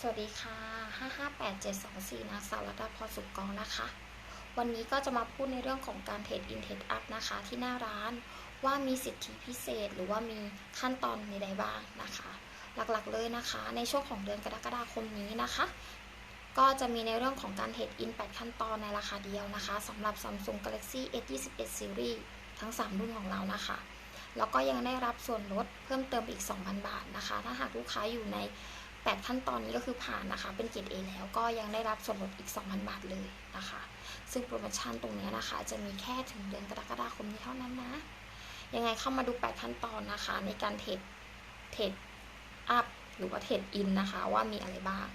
สวัสดีค่ะ 558724นางสาวรัตนพรสุกกองนะคะ วันนี้ก็จะมาพูดในเรื่องของการเทรดอินเทรดอัพนะคะ ที่หน้าร้านว่ามีสิทธิพิเศษหรือว่ามีขั้นตอนในใดบ้างนะคะ หลักๆเลยนะคะ ในช่วงของเดือนกรกฎาคมนี้นะคะ ก็จะมีในเรื่องของการเทรดอิน8ขั้นตอนในราคาเดียวนะคะสำหรับ Samsung Galaxy S21 Series ทั้ง 3 รุ่นของเรานะคะแล้วก็ยังได้รับส่วนลดเพิ่มเติมอีก 2,000 บาทนะคะ ถ้าหากลูกค้าอยู่ใน 8 ขั้นตอนนี้ก็คือผ่านนะคะ เป็นเกรด A แล้วก็ยังได้รับส่วนลดอีก 2,000 บาทเลยนะคะ ซึ่งโปรโมชั่นตรงนี้นะคะ จะมีแค่ถึงเดือนกรกฎาคมนี้เท่านั้นนะ ยังไงเข้ามาดู 8 ขั้นตอนนะคะ ในการเทรดเทรดอัพหรือว่าเทรดอินนะคะ ว่ามีอะไรบ้าง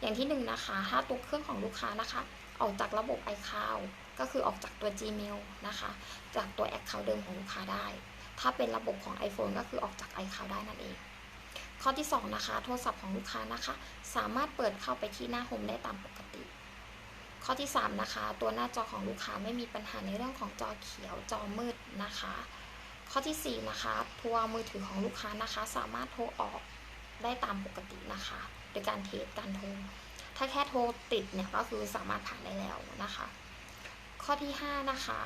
อย่างที่หนึ่งนะคะ ถ้าตัวเครื่องของลูกค้านะคะ ออกจากระบบ iCloud ก็คือออกจากตัว Gmail นะคะ จากตัว Account เดิมของลูกค้าได้ ถ้าเป็นระบบของ iPhone ก็คือออกจาก iCloud ได้นั่นเอง ข้อที่ 2 นะคะ โทรศัพท์ของลูกค้านะคะ สามารถเปิดเข้าไปที่หน้าโฮมได้ตามปกติ ข้อที่ 3 นะคะ ตัวหน้าจอของลูกค้าไม่มีปัญหาในเรื่องของจอเขียวจอมืดนะคะ ข้อที่ 4 นะคะตัวมือถือของลูกค้านะคะ สามารถโทรออกได้ตามปกตินะคะ โดยการเทสการโทรถ้าแค่โทรติดเนี่ยก็คือสามารถผ่านได้แล้วนะคะข้อที่ 5 นะคะ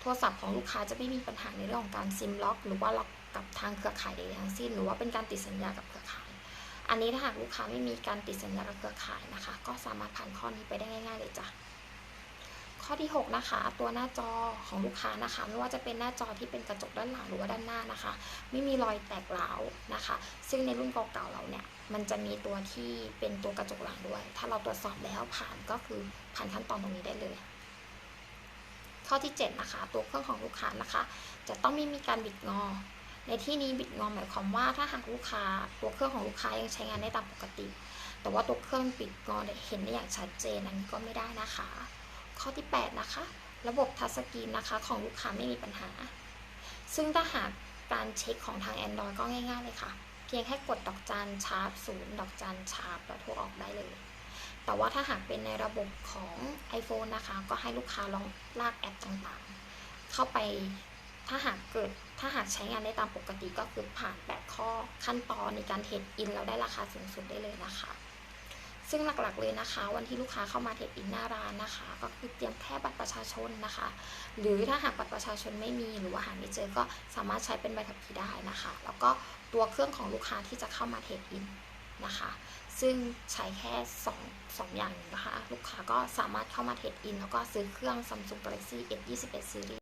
โทรศัพท์ของลูกค้าจะไม่มีปัญหาในเรื่องของการซิมล็อก หรือว่าล็อกกับทางเครือข่ายใดทั้งสิ้น หรือว่าเป็นการติดสัญญากับเครือข่าย อันนี้ถ้าหากลูกค้าไม่มีการติดสัญญากับเครือข่ายนะคะ ก็สามารถผ่านข้อนี้ไปได้ง่ายๆเลยจ้ะข้อที่ 6 นะคะ ตัวหน้าจอของลูกค้านะคะ ไม่ว่าจะเป็นหน้าจอที่เป็นกระจกด้านหลังหรือว่าด้านหน้านะคะ ไม่มีรอยแตกร้านะคะ ซึ่งในรุ่นเก่าๆเราเนี่ยมันจะมีตัวที่เป็นตัวกระจกหลังด้วย ถ้าเราตรวจสอบแล้วผ่านก็คือผ่านขั้นตอนตรงนี้ได้เลยข้อที่ 7 นะคะ ตัวเครื่องของลูกค้านะคะ จะต้องไม่มีการบิดงอ ในที่นี้บิดงอหมายความว่าถ้าหากลูกค้าตัวเครื่องของลูกค้ายังใช้งานได้ตามปกติ แต่ว่าตัวเครื่องบิดงอเนี่ยเห็นได้อย่างชัดเจนอันนี้ก็ไม่ได้นะคะ ข้อที่ 8 นะคะ ระบบทัชสกรีนนะคะของลูกค้าไม่มีปัญหา ซึ่งถ้าหากการเช็คของทาง Android ก็ง่าย ๆ เลยค่ะ เพียงแค่กดดอกจันชาร์ปศูนย์ดอกจันชาร์ปแล้วโทรออกได้เลย แต่ว่าถ้าหากเป็นในระบบของ iPhone นะคะ ก็ให้ลูกค้าลองลากแอปต่างๆ เข้าไป ถ้าหากเกิดถ้าหากใช้งานได้ตามปกติก็คือผ่านแบบข้อขั้นตอนในการเทรดอินเราได้ราคาสูงสุดได้เลยนะคะ ซึ่งหลักๆเลยนะคะ วันที่ลูกค้าเข้ามาเทรดอินหน้าร้านนะคะ ก็คือเตรียมแค่บัตรประชาชนนะคะ หรือถ้าหากบัตรประชาชนไม่มีหรือว่าหาไม่เจอก็สามารถใช้เป็นใบขับขี่ได้นะคะ แล้วก็ตัวเครื่องของลูกค้าที่จะเข้ามาเทรดอินนะคะ ซึ่งใช้แค่2 2อย่างนะคะ ลูกค้าก็สามารถเข้ามาเทรดอินแล้วก็ซื้อเครื่อง Samsung Galaxy S21 Series